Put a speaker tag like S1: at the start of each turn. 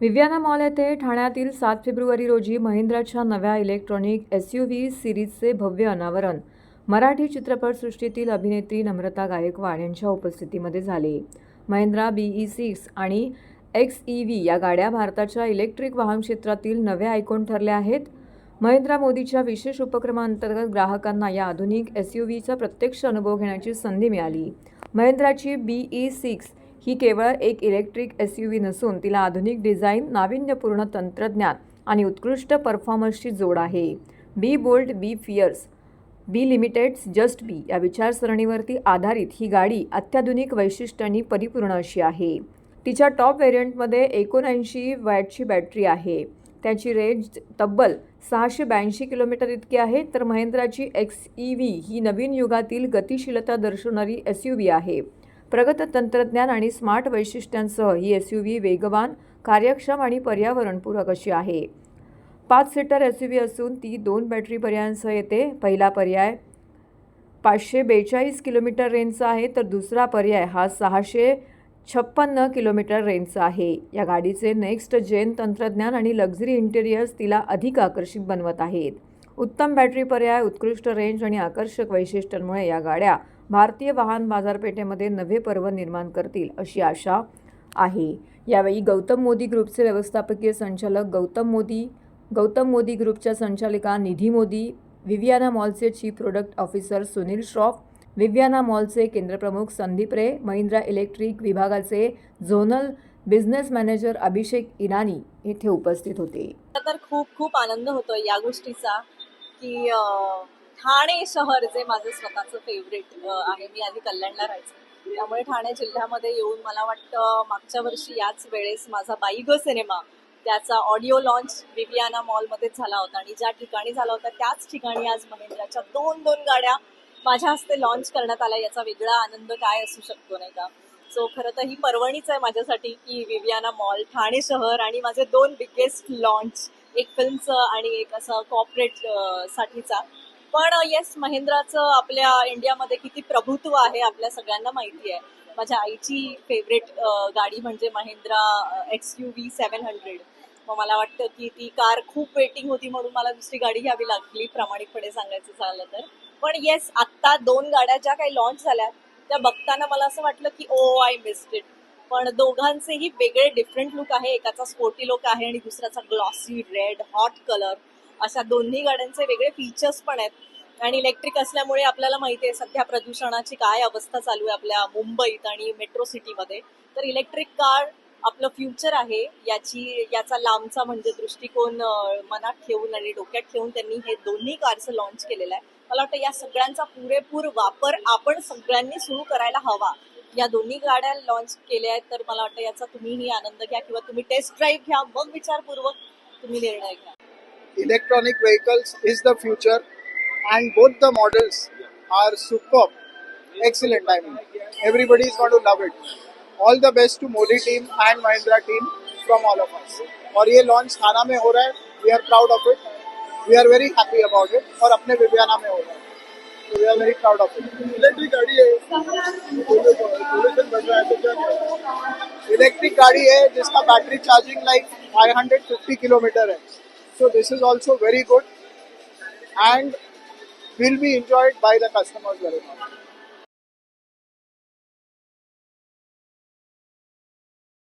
S1: विव्याना mall येथे ठाण्यातील सात फेब्रुवारी रोजी महिंद्राच्या नव्या इलेक्ट्रॉनिक एस यू व्ही सिरीजचे भव्य अनावरण. मराठी चित्रपटसृष्टीतील अभिनेत्री नम्रता गायकवाड यांच्या उपस्थितीमध्ये झाले. महिंद्रा बीई सिक्स आणि एक्स ई व्ही या गाड्या भारताच्या इलेक्ट्रिक वाहन क्षेत्रातील नव्या आयकॉन ठरल्या आहेत. महिंद्रा मोदीच्या विशेष उपक्रमांतर्गत ग्राहकांना या आधुनिक एस यू व्हीचा प्रत्यक्ष अनुभव घेण्याची संधी मिळाली. महिंद्राची बीई सिक्स ही केवळ एक इलेक्ट्रिक एस यू व्ही नसून तिला आधुनिक डिझाईन नाविन्यपूर्ण तंत्रज्ञान आणि उत्कृष्ट परफॉर्मन्सची जोड आहे. Be bold be fierce be limitless just be या विचारसरणीवरती आधारित ही गाडी अत्याधुनिक वैशिष्ट्यांनी परिपूर्ण अशी आहे. तिच्या टॉप व्हेरियंटमध्ये एकोणऐंशी वॅटची बॅटरी आहे. त्याची रेंज तब्बल सहाशे ब्याऐंशी किलोमीटर इतकी आहे तर महिंद्राची एक्स ई व्ही ही नवीन युगातील गतिशीलता दर्शवणारी एस यू व्ही आहे. प्रगत तंत्रज्ञान आणि स्मार्ट वैशिष्ट्यांसह ही एस यू व्ही वेगवान कार्यक्षम आणि पर्यावरणपूरक अशी आहे. पाच सीटर एस यू व्ही असून ती दोन बॅटरी पर्यायांसह येते. पहिला पर्याय पाचशे बेचाळीस किलोमीटर रेंजचा आहे तर दुसरा पर्याय हा सहाशे छप्पन्न किलोमीटर रेंजचा आहे. या गाडीचे नेक्स्ट जेन तंत्रज्ञान आणि लक्झरी इंटेरियर्स तिला अधिक आकर्षित बनवत आहेत. उत्तम बॅटरी पर्याय उत्कृष्ट रेंज आणि आकर्षक वैशिष्ट्यांमुळे या गाड्या भारतीय वाहन बाजारपेठेमध्ये नवे पर्व निर्माण करतील अशी आशा आहे. यावेळी गौतम मोदी ग्रुपचे व्यवस्थापकीय संचालक गौतम मोदी गौतम मोदी ग्रुपच्या संचालिका Nidhi Modi Viviana मॉलचे chief product officer Sunil Shroff Viviana मॉलचे केंद्रप्रमुख संदीप रे महिंद्रा इलेक्ट्रिक विभागाचे zonal business manager Abhishek Irani येथे उपस्थित होते.
S2: तर खूप खूप आनंद होतोय या गोष्टीचा. की ठाणे शहर जे माझं स्वतःचं फेवरेट आहे मी आधी कल्याणला राहायचं. त्यामुळे ठाणे जिल्ह्यामध्ये येऊन मला वाटतं मागच्या वर्षी याच वेळेस माझा बाईग सिनेमा त्याचा ऑडिओ लॉन्च विवियाना मॉलमध्येच झाला होता. आणि ज्या ठिकाणी झाला होता त्याच ठिकाणी आज महेंद्राच्या दोन दोन गाड्या माझ्या हस्ते लॉन्च करण्यात आल्या. याचा वेगळा आनंद काय असू शकतो नाही का? सो खरं तर ही पर्वणीच आहे माझ्यासाठी की विवियाना मॉल ठाणे शहर आणि माझे दोन बिगेस्ट लॉन्च एक फिल्मचं आणि एक असं कॉपरेट साठीचा. पण येस महेंद्राचं आपल्या इंडियामध्ये किती प्रभुत्व आहे आपल्या सगळ्यांना माहिती आहे. माझ्या आईची फेवरेट गाडी म्हणजे Mahindra X U V seven hundred मग मला वाटतं की ती कार खूप वेटिंग होती म्हणून मला दुसरी गाडी घ्यावी लागली प्रामाणिकपणे सांगायचं झालं तर. पण येस आत्ता दोन गाड्या ज्या काही लॉन्च झाल्या त्या बघताना मला असं वाटलं की ओ आय मिस्ड इट पण दोघांचेही वेगळे डिफरंट लुक आहे. एकाचा स्पोर्टी लुक आहे आणि दुसऱ्याचा ग्लॉसी रेड हॉट कलर अशा दोन्ही गाड्यांचे वेगळे फीचर्स पण आहेत. आणि इलेक्ट्रिक असल्यामुळे आपल्याला माहिती आहे सध्या प्रदूषणाची काय अवस्था चालू आहे आपल्या मुंबईत आणि मेट्रो सिटीमध्ये तर इलेक्ट्रिक कार आपलं फ्युचर आहे. याची याचा लांबचा म्हणजे दृष्टिकोन मनात ठेवून आणि डोक्यात ठेवून त्यांनी हे दोन्ही कारचं लॉन्च केलेलं आहे. मला वाटतं या सगळ्यांचा पुरेपूर वापर आपण सगळ्यांनी सुरू करायला हवा. या दोन्ही गाड्या लॉन्च केल्या आहेत तर मला वाटतं याचा तुम्हीही आनंद घ्या किंवा तुम्ही टेस्ट ड्राईव्ह घ्या मग विचारपूर्वक तुम्ही निर्णय घ्या
S3: electronic vehicles is the future and both the models are super excellent I mean everybody is got to love it all the best to Modi team and Mahindra team from all of us और ये launch Thane में हो रहा है we are proud of it we are very happy about it और अपने Viviana में हो रहा है व्हेरी प्राऊड ऑफ इलेक्ट्रिक गाडी है इलेक्ट्रिक गाड़ी है जिसका बैटरी चार्जिंग लाइक 550 किलोमीटर है so this is also very good and will be enjoyed by the customers very much